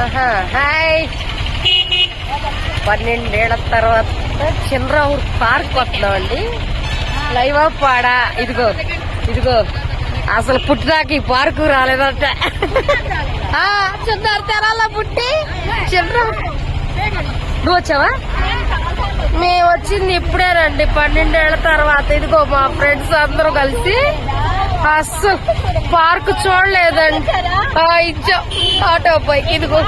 ఆహా, హాయ్. పన్నెండేళ్ళ తర్వాత చంద్రవూరు పార్క్ వస్తున్నామండి లైవ్ పాడ? ఇదిగో ఇదిగో. అసలు పుట్టిదాకా ఈ పార్కు రాలేదంట. చంద్ర తెరాల పుట్టి చంద్ర నువ్వు వచ్చావా? మేము వచ్చింది ఇప్పుడేనండి. పన్నెండేళ్ళ తర్వాత. ఇదిగో మా ఫ్రెండ్స్ అందరూ కలిసి అస్సలు పార్క్ చూడలేదండి. ఆ, ఆటో పైకి ఇదిగో.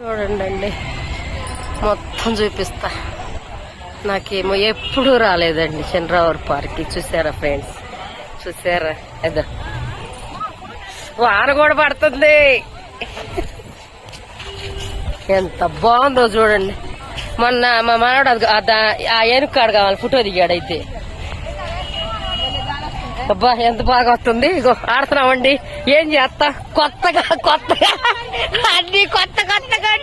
చూడండి అండి మొత్తం చూపిస్తా. నాకేమో ఎప్పుడు రాలేదండి చంద్రవర్ పార్క్ చూసారా ఫ్రెండ్స్? చూసారా? ఏదో వాన కూడా పడుతుంది. ఎంత బాగుందో చూడండి. మొన్న మా మనవడు అది- ఆ దా- కాడు కావాలి ఫోటో దిగాడు అయితే అబ్బా ఎంత బాగా వస్తుంది. ఇగో ఆడుతున్నామండి. ఏం చేస్తా? కొత్తగా కొత్తగా. అన్ని కొత్త కొత్తగా.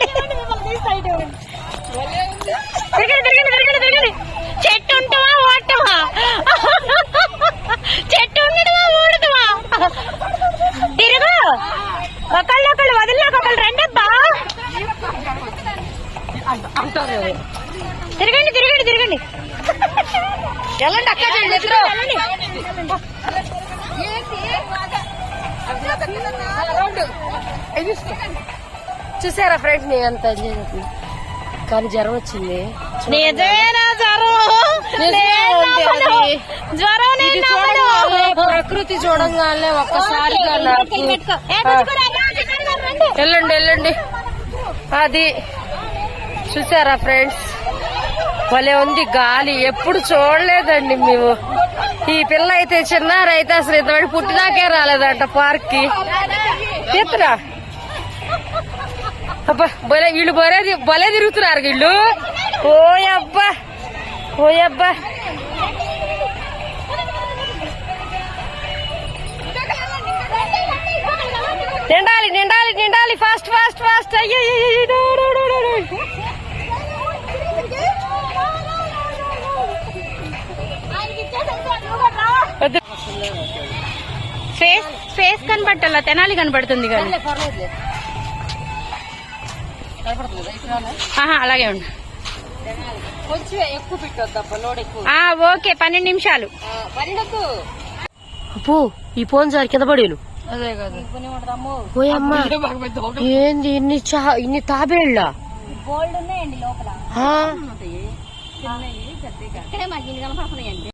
తిరగండి తిరగండి తిరగండి. వెళ్ళండి అక్క చెల్లి ఇద్దరు చూసారా ఫ్రెండ్స్ నేను చేసింది కానీ జ్వరం వచ్చింది. నిజమేనా జ్వరం? ప్రకృతి చూడంగానే ఒక్కసారిగా నాకు వెళ్ళండి వెళ్ళండి. అది. చూసారా ఫ్రెండ్స్? భలే ఉంది గాలి. ఎప్పుడు చూడలేదండి మేము. ఈ పిల్ల అయితే చిన్నారైతే అసలు ఇంతవరకు పుట్టినాకే రాలేదంట పార్క్కి తీస్తురా అబ్బా భలే వీళ్ళు భలే భలే తిరుగుతున్నారు వీళ్ళు. ఓయబ్బా ఓయబ్బా నిండాలి నిండాలి నిండాలి. Fast fast fast. అయ్యో ఫేస్ ఫేస్ కనబట్టాల తెనాలి కనబడుతుంది కానీ. ఆహా అలాగే ఉండు. ఓకే పన్నెండు నిమిషాలు. అప్పు ఈ ఫోన్ సార్ కింద పడేను. ఓయమ్మా ఏంది ఇన్ని చా ఇన్ని తాబేళ్ళ? గోల్డ్ ఉన్నాయండి లోపల.